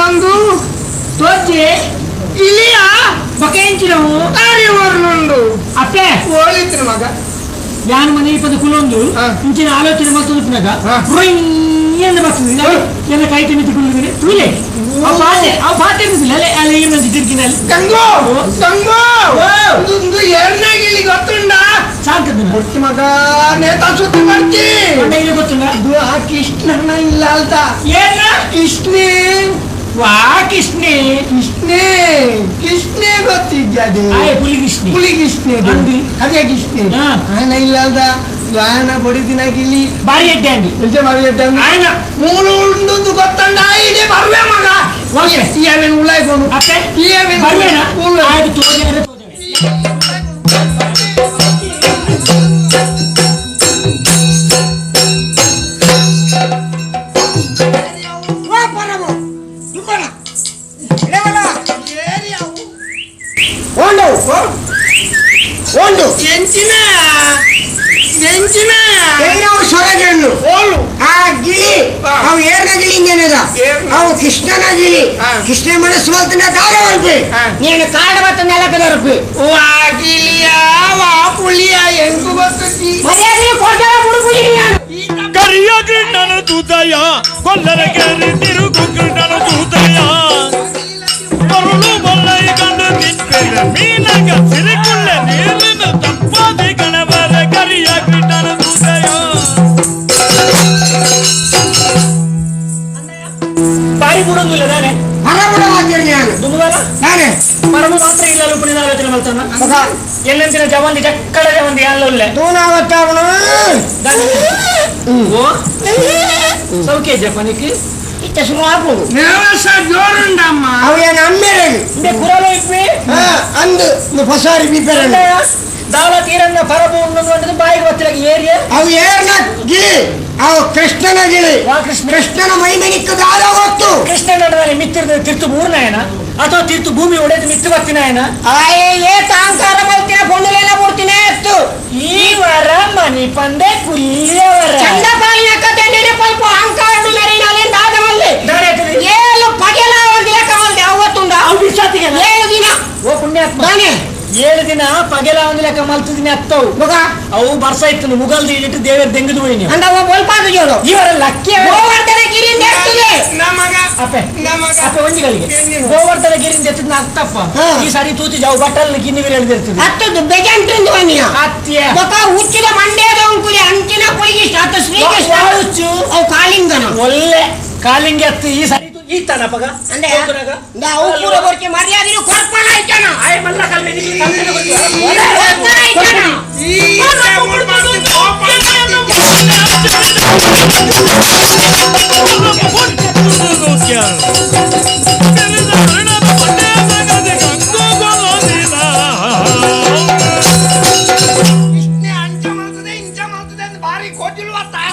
ಗಂಗು ತೋಚಿ ಇಲಿಯ ಬಕೆಂಚಿನವು. ವರ್ಣುಂಡು. ಅಪ್ಪೆ. ಹೋಳಿತ್ರ ಮಗ. ಯಾನ್ ಮನೆ ಇಪ್ಪದ ಕುಲೊಂದು. ಇಂಚಿನ ಆಲೋಚನೆ ಮತ್ತೊಂದುನಾಗ ಹಾ. ಏನು ಬರ್ತದೆ. ಎಲ್ಲ ಕೈ ತಿನ್ನಿ ತಿಳ್ಕೊಂಡಿದ್ದೀನಿ ತುಳಿಲೆ ಅವು ಪಾತೆ ಅವು ಪಾತೆ ಇರುದಿಲ್ಲ. ಅಲ್ಲೇ. ಅಲ್ಲಿ ತಿರ್ಗಿನಲ್ಲಿ ಗಂಗು. ಗಂಗು. ಒಂದು ಎರಡನೇ ಗಿಳಿ ಗೊತ್ತುಂಡ? ಸಾಕದ ಹುಟ್ಟಿ ಮಗ ನೇತಾ ಸುತ್ತಿ ಬರ್ತಿ. ಇಲ್ಲಿ ಅದು ಆ ಕೃಷ್ಣನ ಇಲ್ಲ ಅಂತ. ಏನ ಕೃಷ್ಣೇ ವಾ ಕೃಷ್ಣೆ ಕೃಷ್ಣೆ ಕೃಷ್ಣೆ ಗೊತ್ತಿದ್ದೆ ಅದೇ. ಪುಲಿ ಕೃಷ್ಣೆ ಪುಲಿ ಕೃಷ್ಣೆ. ಅಂದಿ. ಕೃಷ್ಣೆ. ಆಯನ ಇಲ್ಲ ಅಂತ ಆಯನ ಬಡಿದಿನ ಗಿಳಿ ಬಾರಿ ಎಡ್ಡೆ ಅಂಡಿ ನಿಜ ಮಾಡಿದ್ದಂಗೆ ಆಯ್ನ. ಮೂರು ಉಂಡು ಗೊತ್ತಂಡ. ಇದೆ ಬರ್ವೆ ಮಗ. ಓಕೆ. ಈ ಅವೇನು ಉಳ್ಳಾಯ್ಕೊಂಡು ಅಪ್ಪೆ ಈ ಅವೇನು ಬರ್ಬೇಡ ಉಳ್ಳಾಯ್ ಆಯ್ತು ತೋಜೆ ಅಂದ್ರೆ ಒಂದು ಒಂದು ಎಂಚಿನ ಎಂಚಿನ ನಾವು ಸೊರಗಣ್ಣು ಆ ಗಿಳಿ. ಅವು ಏರ್ನ ಗಿಳಿ ಹಿಂಗೇನದ. ಅವು ಕೃಷ್ಣನ ಗಿಳಿ. ಕೃಷ್ಣ ಮನಸ್ಸು ಬರ್ಪಿ ಹಾ. ನೀನು ಕಾಡ ಬತ್ತ ನೆಲಕದ ಬರ್ಪಿ ವಾಗಿಲಿಯ ವಾ ಪುಳಿಯ ಎಂಕು ಗೊತ್ತಿ ಮರ್ಯಾದೆ ಕೊಡ್ತಾರ ನಾನು. ಕರಿಯ ಕೃಷ್ಣನ ದೂತಯ ಕೊಲ್ಲರ ಕೆರಿ ತಿರುಗು ಕೃಷ್ಣನ ದೂತಯ. ನಾನು? ಮಾತ್ರ ಇಲ್ಲ ಉಪ್ಪಿನ ಆಲೋಚನೆ ಮಾಡ್ತಾನ ಮಗ. ಎಲ್ಲಂತಿನ ಜವಂದಿ ಅಲ್ಲೊಲ್ಲೆ ಓ. ಸೌಖ್ಯ ಜಪನಿಕ್ಕೆ ಶುರು ಹಾಕುದು ನೆವಸ ಜೋರುಂಡಮ್ಮ. ಅವು ಏನು ಅಮ್ಮೇರೆ? ಇಂದೆ ಕುರಲ ಇಪ್ಪಿ ಹಾ ಅಂದು ನೀವು ಹೊಸಾರಿ ಬಿಪ್ಪೆರ ದಾಳ ತೀರನ್ನ ಪರಬು ಉಣ್ಣದು ಬಾಯಿಗೆ ಗೊತ್ತಿಲ್ಲ ಏರಿಯ ಅವು ಏರ್ನ ಗಿಳಿ ಅವು ಕೃಷ್ಣನ ಗಿಳಿ. ಕೃಷ್ಣನ ಮೈ ಮೆನಿಕ್ಕು ದಾರ ಗೊತ್ತು ಮಿತ್ತಿರದ ತಿರ್ತು ಮೂರ್ನಾಯನ? ಅಥವಾ ತಿರ್ತು ಭೂಮಿ ಒಡೆದು ಮಿತ್ತು ಬತ್ತಿನಾಯನ ಆಯೇ ಏ ತಾಂಕಾರ ಬಲ್ತಿನ ಪೊಂಡುಲೆಲ್ಲ ಬಿಡ್ತೀನಿ ಎತ್ತು ಈ ವರ ಮನಿ ಪಂದೆ ಕುಲ್ಲಿಯವರ ಚಂದ ಪಾಲಿನ ಕತೆ ನೆನೆ ಪಲ್ಪ ಅಹಂಕಾರ ನರಿನಾಲೆ ದಾದವಲ್ಲಿ? ಏಳು ಪಗೆಲ ಒಂದು ಲೆಕ್ಕವಲ್ದೆ ಅವತ್ತುಂಡ ಅವು ಏಳು ದಿನ. ಓ ಪುಣ್ಯಾತ್ಮ. ತಾನೆ ಏಳು ದಿನ ಪಗೆಲ ಒಂದು ಲೆಕ್ಕ ಮಲ್ತು ದಿನ ಹತ್ತವು ಮಗ? ಅವು ಬರ್ಸ ಇತ್ತು ಮುಗಲ್ ಇಟ್ಟು ದೇವರ ದೆಂಗದು ಹೋಯಿ ನೀವು. ಅಂದ ಅವ ಬಲ್ಪಾದ ಜೋಡು ಇವರ ಲಕ್ಕಿ ಗೋವರ್ಧನ ಗಿರಿ ಎತ್ತದೆ. ನಮಗ ಅಪ್ಪೆ ನಮಗ ಅಪ್ಪೆ ಒಂಜಿಗಳಿಗೆ ಗೋವರ್ಧನ ಗಿರಿಂದ ಎತ್ತದ ಅತ್ತಪ್ಪ. ಈ ಸಾರಿ ತೂತಿ ಜಾವು ಬಟ್ಟಲ್ ಗಿನ್ನಿ ಎಳ್ದಿರ್ತದೆ ಹತ್ತದು ಬೆಜಂಟ್ರಿಂದ ಬನ್ನಿಯ ಅತ್ತಿಯ. ಮಗ ಹುಚ್ಚಿದ ಮಂಡ್ಯದ ಅಂಕುಲಿ ಅಂಚಿನ ಕುಳಿಗಿಷ್ಟ ಹತ್ತು ಶ್ರೀಕೃಷ್ಣ ಹುಚ್ಚು. ಅವು ಕಾಲಿಂಗನ ಒಳ್ಳೆ ಕಾಲಿಂಗೆ ಅತ್ತಿ. ಈ ಸಾರಿ ತು- ಈ ತನಪಗ ಅಂದೆ ಅವು ಪೂರ ಬರ್ಕೆ ಮರ್ಯಾದೆ ಕೊರ್ಪಣ ಆಯ್ ಮಲ್ಲ ಕಲ್ಮೆ? ಕೊರ್ಪಣ ಈ ಮಾಡ್ತದೆ ಅಂತ ಭಾರಿ ಮಾಡ್ತದೆ.